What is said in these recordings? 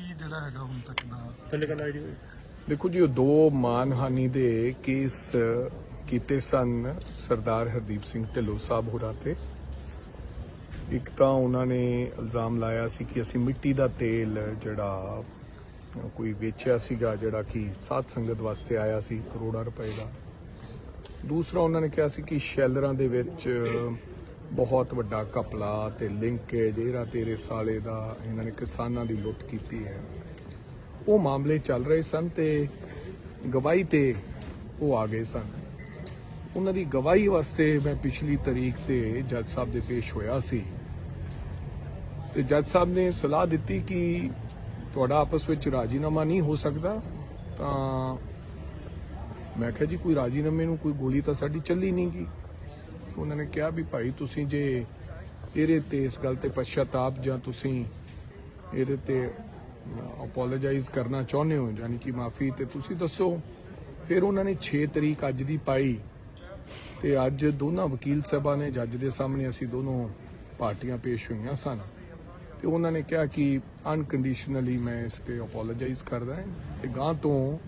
ਕੀ ਜਿਹੜਾ ਹੈਗਾ ਹੁਣ ਤੱਕ ਦਾ? ਥੱਲੇ ਕਰ ਆਈਡੀ ਦੇਖੋ ਜੀ ਉਹ ਦੋ ਮਾਨਹਾਨੀ ਦੇ ਕੇਸ ਕੀਤੇ ਸਨ ਸਰਦਾਰ ਹਰਦੀਪ ਸਿੰਘ ਢਿੱਲੋਂ ਸਾਹਿਬ ਹੋਰਾਂ ਤੇ। ਇੱਕ ਤਾਂ ਉਹਨਾਂ ਨੇ ਇਲਜ਼ਾਮ ਲਾਇਆ ਸੀ ਕਿ ਅਸੀਂ ਮਿੱਟੀ ਦਾ ਤੇਲ ਜਿਹੜਾ ਕੋਈ ਵੇਚਿਆ ਸੀਗਾ ਜਿਹੜਾ ਕਿ ਸਾਧ ਸੰਗਤ ਵਾਸਤੇ ਆਇਆ ਸੀ ਕਰੋੜਾਂ ਰੁਪਏ ਦਾ। ਦੂਸਰਾ ਉਹਨਾਂ ਨੇ ਕਿਹਾ ਸੀ ਕਿ ਸ਼ੈਲਰਾਂ ਦੇ ਵਿੱਚ ਬਹੁਤ ਵੱਡਾ ਕਪਲਾ ਤੇ ਲਿੰਕੇਜ ਇਹਰਾ ਤੇਰੇ ਸਾਲੇ ਦਾ, ਇਹਨਾਂ ਨੇ ਕਿਸਾਨਾਂ ਦੀ ਲੁੱਟ ਕੀਤੀ ਹੈ। ਉਹ ਮਾਮਲੇ ਚੱਲ ਰਹੇ ਸਨ ਤੇ ਗਵਾਹੀ ਤੇ ਉਹ ਆ ਗਏ ਸਨ। ਉਹਨਾਂ ਦੀ ਗਵਾਹੀ ਵਾਸਤੇ ਮੈਂ ਪਿਛਲੀ ਤਰੀਕ ਤੇ ਜੱਜ ਸਾਹਿਬ ਦੇ ਪੇਸ਼ ਹੋਇਆ ਸੀ। ਤੇ ਜੱਜ ਸਾਹਿਬ ਨੇ ਸਲਾਹ ਦਿੱਤੀ ਕਿ ਤੁਹਾਡਾ ਆਪਸ ਵਿੱਚ ਰਾਜੀਨਾਮਾ ਨਹੀਂ ਹੋ ਸਕਦਾ, ਤਾਂ ਮੈਂ ਕਿਹਾ ਜੀ, ਕੋਈ ਰਾਜੀਨਾਮੇ ਨੂੰ ਕੋਈ ਗੋਲੀ ਤਾਂ ਸਾਡੀ ਚੱਲੀ ਨਹੀਂ ਗਈ ਉਹਨਾਂ ਨੇ ਕਿਹਾ ਵੀ ਭਾਈ ਤੁਸੀਂ ਜੇ ਇਹਦੇ ਤੇ ਇਸ ਗੱਲ ਤੇ ਪਛਤਾਪ ਜਾਂ ਤੁਸੀਂ ਇਹਦੇ ਤੇ ਅਪੋਲੋਜਾਈਜ਼ ਕਰਨਾ ਚਾਹੁੰਦੇ ਹੋ, ਯਾਨੀ ਕਿ ਮਾਫੀ ਤੇ ਤੁਸੀਂ ਦੱਸੋ। ਫਿਰ ਉਹਨਾਂ ਨੇ 6 ਤਰੀਕ ਅੱਜ ਦੀ ਪਾਈ ਤੇ ਅੱਜ ਦੋਨਾਂ ਵਕੀਲ ਸਭਾ ਨੇ, ਜੱਜ ਦੇ ਸਾਹਮਣੇ ਅਸੀਂ ਦੋਨੋਂ ਪਾਰਟੀਆਂ ਪੇਸ਼ ਹੋਈਆਂ ਸਨ। ਤੇ ਉਹਨਾਂ ਨੇ ਕਿਹਾ ਕਿ ਅਨਕੰਡੀਸ਼ਨਲੀ ਮੈਂ ਇਸ ਤੇ ਅਪੋਲੋਜਾਈਜ਼ ਕਰਦਾ ਹਾਂ ਤੇ ਗਾਂ ਤੋਂ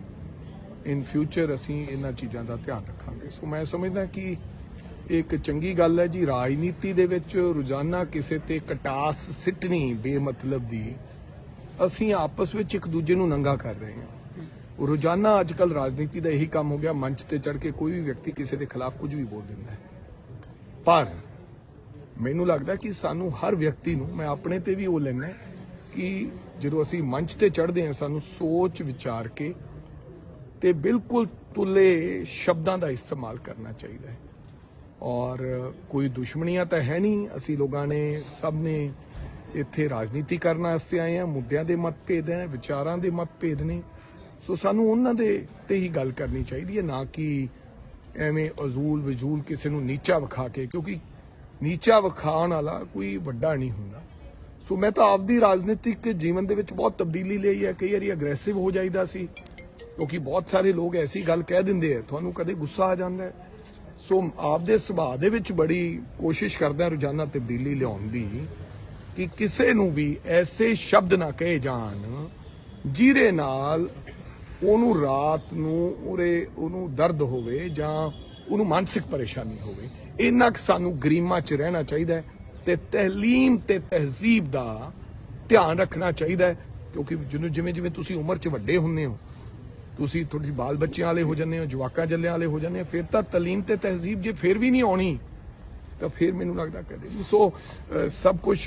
ਇਨ ਫਿਊਚਰ ਅਸੀਂ ਇਹਨਾਂ ਚੀਜ਼ਾਂ ਦਾ ਧਿਆਨ ਰੱਖਾਂਗੇ। ਸੋ ਮੈਂ ਸਮਝਦਾ ਕਿ ਇਹ ਇੱਕ ਚੰਗੀ ਗੱਲ ਹੈ ਜੀ, ਰਾਜਨੀਤੀ ਦੇ ਵਿੱਚ ਰੋਜ਼ਾਨਾ ਕਿਸੇ ਤੇ ਕਟਾਸ ਸਿੱਟਣੀ ਬੇਮਤਲਬ ਦੀ ਅਸੀਂ ਆਪਸ ਵਿੱਚ ਇੱਕ ਦੂਜੇ ਨੂੰ ਨੰਗਾ ਕਰ ਰਹੇ ਹਾਂ। ਉਹ ਰੋਜ਼ਾਨਾ ਅੱਜਕੱਲ ਰਾਜਨੀਤੀ ਦਾ ਇਹੀ ਕੰਮ ਹੋ ਗਿਆ, ਮੰਚ ਤੇ ਚੜ ਕੇ ਕੋਈ ਵੀ ਵਿਅਕਤੀ ਕਿਸੇ ਦੇ ਖਿਲਾਫ ਕੁਝ ਵੀ ਬੋਲ ਦਿੰਦਾ ਹੈ। ਪਰ ਮੈਨੂੰ ਲੱਗਦਾ ਕਿ ਸਾਨੂੰ ਹਰ ਵਿਅਕਤੀ ਨੂੰ, ਮੈਂ ਆਪਣੇ ਤੇ ਵੀ ਉਹ ਲੈਣਾ ਕਿ ਜਦੋਂ ਅਸੀਂ ਮੰਚ ਤੇ ਚੜਦੇ ਹਾਂ, ਸਾਨੂੰ ਸੋਚ ਵਿਚਾਰ ਕੇ ਤੇ ਬਿਲਕੁਲ ਤੁਲੇ ਸ਼ਬਦਾਂ ਦਾ ਇਸਤੇਮਾਲ ਕਰਨਾ ਚਾਹੀਦਾ ਹੈ। ਔਰ ਕੋਈ ਦੁਸ਼ਮਣੀਆਂ ਤਾਂ ਹੈ ਨਹੀਂ। ਅਸੀਂ ਲੋਕਾਂ ਨੇ ਸਭ ਨੇ ਇੱਥੇ ਰਾਜਨੀਤੀ ਕਰਨ ਵਾਸਤੇ ਆਏ ਆ ਮੁੱਦਿਆਂ ਦੇ ਮਤਭੇਦ ਹੈ, ਵਿਚਾਰਾਂ ਦੇ ਮਤਭੇਦ ਨੇ। ਸੋ ਸਾਨੂੰ ਉਹਨਾਂ ਦੇ ਤੇ ਹੀ ਗੱਲ ਕਰਨੀ ਚਾਹੀਦੀ ਹੈ, ਨਾ ਕਿ ਐਵੇਂ ਅਜ਼ੂਲ ਵਜੂਲ ਕਿਸੇ ਨੂੰ ਨੀਚਾ ਵਿਖਾ ਕੇ, ਕਿਉਂਕਿ ਨੀਚਾ ਵਿਖਾਉਣ ਵਾਲਾ ਕੋਈ ਵੱਡਾ ਨਹੀਂ ਹੁੰਦਾ। ਸੋ ਮੈਂ ਤਾਂ ਆਪਦੀ ਰਾਜਨੀਤਿਕ ਜੀਵਨ ਦੇ ਵਿੱਚ ਬਹੁਤ ਤਬਦੀਲੀ ਲਈ ਹੈ। ਕਈ ਵਾਰੀ ਅਗਰੈਸਿਵ ਹੋ ਜਾਈਦਾ ਸੀ, ਕਿਉਂਕਿ ਬਹੁਤ ਸਾਰੇ ਲੋਕ ਐਸੀ ਗੱਲ ਕਹਿ ਦਿੰਦੇ ਆ, ਤੁਹਾਨੂੰ ਕਦੇ ਗੁੱਸਾ ਆ ਜਾਂਦਾ ਹੈ। ਸੋ ਆਪਦੇ ਸੁਭਾਅ ਦੇ ਵਿੱਚ ਬੜੀ ਕੋਸ਼ਿਸ਼ ਕਰਦਾ ਰੋਜ਼ਾਨਾ ਤਬਦੀਲੀ ਲਿਆਉਣ ਦੀ ਕਿ ਕਿਸੇ ਨੂੰ ਵੀ ਐਸੇ ਸ਼ਬਦ ਨਾ ਕਹੇ ਜਾਣ, ਜਿਹਦੇ ਨਾਲ ਉਹਨੂੰ ਰਾਤ ਨੂੰ ਉਹਰੇ ਉਹਨੂੰ ਦਰਦ ਹੋਵੇ ਜਾਂ ਉਹਨੂੰ ਮਾਨਸਿਕ ਪਰੇਸ਼ਾਨੀ ਹੋਵੇ। ਇੰਨਾ ਕੁ ਸਾਨੂੰ ਗਰੀਮਾ 'ਚ ਰਹਿਣਾ ਚਾਹੀਦਾ ਹੈ ਤੇ ਤਹਿਲੀਮ ਤੇ ਤਹਿਜ਼ੀਬ ਦਾ ਧਿਆਨ ਰੱਖਣਾ ਚਾਹੀਦਾ ਹੈ, ਕਿਉਂਕਿ ਜਿਹਨੂੰ ਜਿਵੇਂ ਜਿਵੇਂ ਤੁਸੀਂ ਉਮਰ 'ਚ ਵੱਡੇ ਹੁੰਦੇ ਹੋ ਤੁਸੀਂ ਥੋੜੀ ਬਾਲ ਬੱਚਿਆਂ ਵਾਲੇ ਹੋ ਜਾਂਦੇ ਹੋ ਜਵਾਕਾਂ ਜੱਲਿਆਂ ਵਾਲੇ ਹੋ ਜਾਂਦੇ ਹੋ ਫਿਰ ਤਾਂ ਤਲੀਮ ਤੇ ਤਹਿਜ਼ੀਬ ਜੇ ਫਿਰ ਵੀ ਨਹੀਂ ਆਉਣੀ ਤਾਂ ਫਿਰ ਮੈਨੂੰ ਲੱਗਦਾ ਕਦੇ ਨਹੀਂ। ਸੋ ਸਭ ਕੁਝ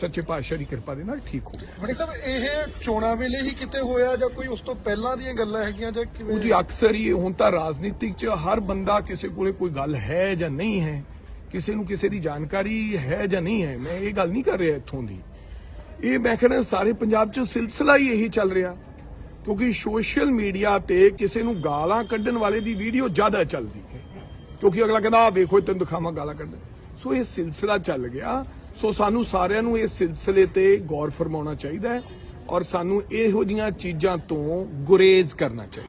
ਸੱਚੇ ਪਾਤਸ਼ਾਹ ਦੀ ਕਿਰਪਾ ਦੇ ਨਾਲ ਠੀਕ ਹੋ ਗਿਆ। ਮਣੀ ਸਾਹਿਬ ਇਹ ਚੋਣਾਂ ਵੇਲੇ ਹੀ ਕਿਤੇ ਹੋਇਆ ਜਾਂ ਕੋਈ ਉਸ ਤੋਂ ਪਹਿਲਾਂ ਦੀਆਂ ਗੱਲਾਂ ਹੈਗੀਆਂ ਜਾਂ ਕਿਵੇਂ? ਜੀ ਅਕਸਰ ਹੀ ਹੁਣ ਤਾਂ ਰਾਜਨੀਤਿਕ 'ਚ ਹਰ ਬੰਦਾ ਕਿਸੇ ਕੋਲੇ ਕੋਈ ਗੱਲ ਹੈ ਜਾਂ ਨਹੀਂ ਹੈ ਕਿਸੇ ਨੂੰ ਕਿਸੇ ਦੀ ਜਾਣਕਾਰੀ ਹੈ ਜਾਂ ਨਹੀਂ ਹੈ ਮੈਂ ਇਹ ਗੱਲ ਨਹੀਂ ਕਰ ਰਿਹਾ ਇੱਥੋਂ ਦੀ। ਇਹ ਮੈਂ ਕਹਿੰਦਾ ਸਾਰੇ ਪੰਜਾਬ 'ਚ ਸਿਲਸਿਲਾ ਹੀ ਇਹੀ ਚੱਲ ਰਿਹਾ। ਕਿਉਂਕਿ ਸੋਸ਼ਲ ਮੀਡੀਆ ਤੇ ਕਿਸੇ ਨੂੰ ਗਾਲਾਂ ਕੱਢਣ ਵਾਲੇ ਦੀ ਵੀਡੀਓ ਜ਼ਿਆਦਾ ਚੱਲਦੀ ਹੈ। ਕਿਉਂਕਿ ਅਗਲਾ ਕਹਿੰਦਾ ਆ ਵੇਖੋ ਤੈਨੂੰ ਦਿਖਾਵਾਂ ਗਾਲਾਂ ਕੱਢ ਸੋ ਇਹ ਸਿਲਸਿਲਾ ਚੱਲ ਗਿਆ। ਸੋ ਸਾਨੂੰ ਸਾਰਿਆਂ ਨੂੰ ਇਸ ਸਿਲਸਿਲੇ ਤੇ ਗੌਰ ਫਰਮਾਉਣਾ ਚਾਹੀਦਾ ਹੈ ਔਰ ਸਾਨੂੰ ਇਹੋ ਜੀਆਂ ਚੀਜ਼ਾਂ ਤੋਂ ਗੁਰੇਜ਼ ਕਰਨਾ ਚਾਹੀਦਾ